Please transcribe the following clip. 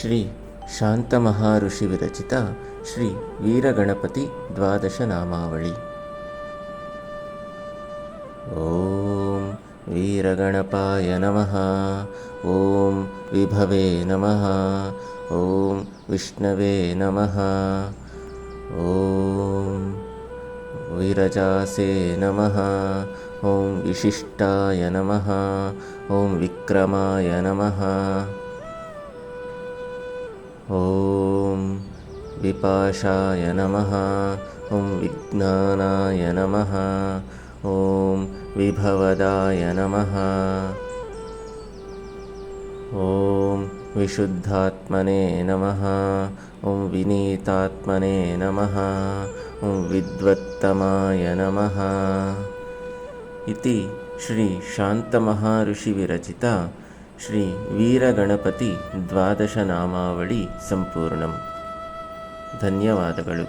श्री शान्तमहर्षिविरचिता श्रीवीरगणपतिद्वादशनामावळी ॐ वीरगणपाय नमः। ॐ विभवे नमः। ॐ विष्णवे नमः। ॐ विरजासे नमः। ॐ विशिष्टाय नमः। ॐ विक्रमाय नमः। ॐ विपाशाय नमः। ॐ विज्ञानाय नमः। ॐ विभवदाय नमः। ॐ विशुद्धात्मने नमः। ॐ विनीतात्मने नमः विद्वत्तमाय नमः इति श्रीशान्तमहाऋषिविरचिता श्रीवीरगणपति द्वादशनामावळि सम्पूर्णम् ಧನ್ಯವಾದಗಳು